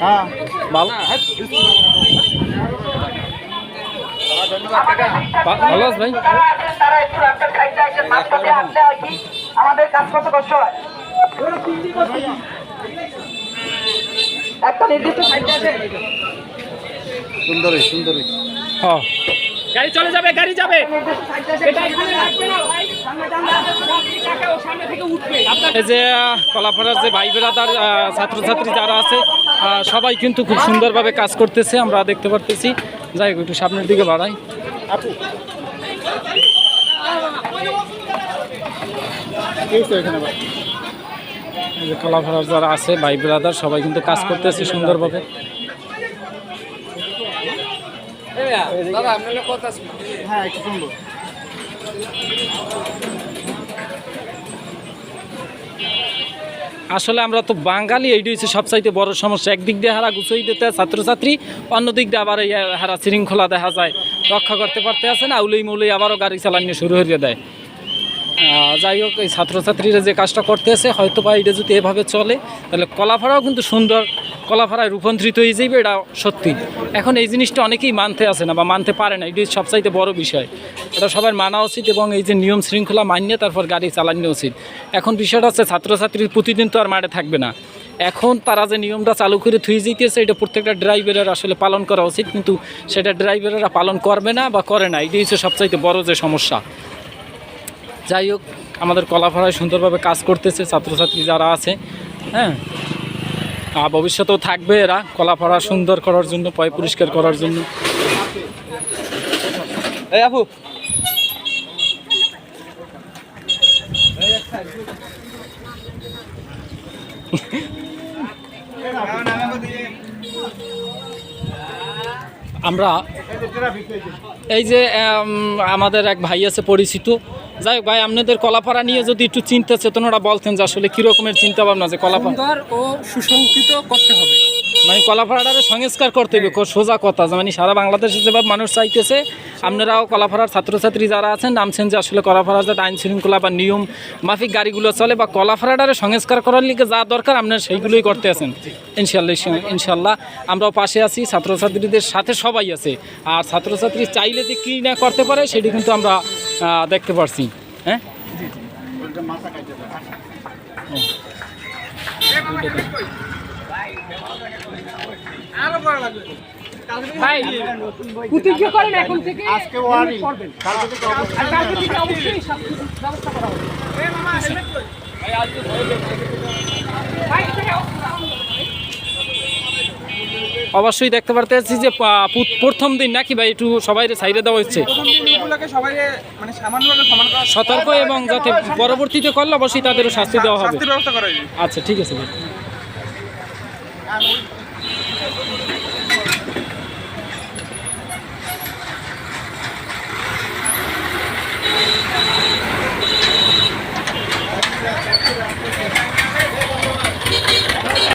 হ্যাঁ ভালো ভা- ভাই। তারা একটু রাস্তার সাইডে আসেন মাঝপথে আসলে হয় কি আমাদের কাজ করতে কষ্ট হয় একটা নির্দিষ্ট সুন্দরী সুন্দরী। হ্যাঁ। গাড়ি চলে যাবে গাড়ি যাবে। নির্দিষ্ট সাইডে আছে এটা এখানে রাখবে না ভাই। সামনে জানলা আছে টাকা ও সামনে থেকে উঠবে এই যে কলাপাড়ার যে ভাই বেড়াদার ছাত্রছাত্রী যারা আছে সবাই কিন্তু খুব সুন্দরভাবে কাজ করতেছে আমরা দেখতে পারতেছি। যাই হোক একটু সামনের দিকে বাড়াই। এখানে ভাই। এই যে যারা আছে ভাই বেড়াদার সবাই কিন্তু কাজ করতেছে সুন্দরভাবে। হ্যাঁ একটু আসলে আমরা তো বাঙালি, এইটি হচ্ছে সবচাইতে বড় সমস্যা। একদিক দিয়ে হারা গুছাই দিতে ছাত্রছাত্রী, অন্যদিক দিয়ে আবার এই হারা শৃঙ্খলা দেখা যায়। রক্ষা করতে পারতে আছে না উলই মৌলেই আবারও গাড়ি চালানো শুরু হয়ে দেয়। যাই হোক, এই ছাত্রছাত্রীরা যে কাজটা করতে আছে, হয়তো বা এটা যদি এভাবে চলে, তাহলে কলাফাড়াও কিন্তু সুন্দর, কলাফাড়ায় রূপান্তরিত হয়ে যাবে এটা সত্যি। এখন এই জিনিসটা অনেকেই মানতে আসে না বা মানতে পারে না এটাই সবচাইতে বড় বিষয়। এটা সবার মানা উচিত এবং এই যে নিয়ম শৃঙ্খলা মানিয়ে তারপর গাড়ি চালানো উচিত। এখন বিষয়টা হচ্ছে ছাত্রছাত্রী প্রতিদিন তো আর মাঠে থাকবে না। এখন তারা যে নিয়মটা চালু করে থুই যেতেছে এটা প্রত্যেকটা ড্রাইভারের আসলে পালন করা উচিত, কিন্তু সেটা ড্রাইভারেরা পালন করবে না বা করে না এটাই হচ্ছে সবচাইতে বড় যে সমস্যা। যাই হোক আমাদের কলাপাড়ায় সুন্দরভাবে কাজ করতেছে ছাত্রছাত্রী যারা আছে হ্যাঁ? আর ভবিষ্যতেও থাকবে এরা কলাপাড়া সুন্দর করার জন্য পয় পরিষ্কার করার জন্য। এই আপু। আমরা এই যে আমাদের এক ভাই আছে পরিচিত যাই ভাই আপনাদের কলাপাড়া নিয়ে যদি একটু চিন্তা চেতনাটা বলতেন যে আসলে কীরকমের চিন্তা ভাবনা যে কলাপাড়া? ও সুসংকৃত করতে হবে। মানে কলাপাড়াটারে সংস্কার করতে হবে সোজা কথা। মানে সারা বাংলাদেশে যেভাবে মানুষ চাইতেছে আপনারাও কলাপাড়ার ছাত্রছাত্রী যারা আছেন নামছেন যে আসলে কলাপাড়ার যে আইন শৃঙ্খলা বা নিয়ম মাফিক গাড়িগুলো চলে বা কলাপাড়াটারে সংস্কার করার লিগে যা দরকার আপনারা সেইগুলোই করতে আছেন। ইনশাল্লাহ ইনশাল্লাহ। আমরাও পাশে আছি ছাত্রছাত্রীদের সাথে সবাই আছে। আর ছাত্রছাত্রী চাইলে যে কী না করতে পারে সেটি কিন্তু আমরা দেখতে পারছি। হ্যাঁ? ভাই প্রতিজ্ঞা করেন এখন থেকে আজকে ওয়ারিং। করবেন। কালকে থেকে কালকে থেকে অবশ্যই ব্যবস্থা করা হবে। ভাই, অবশ্যই দেখতে পারতেছি যে প্রথম দিন নাকি ভাই একটু সবাই সাইডে দেওয়া হচ্ছে? মানে সতর্ক এবং যাতে পরবর্তীতে করলে অবশ্যই তাদেরও শাস্তি দেওয়া হবে। আচ্ছা ঠিক আছে ভাই।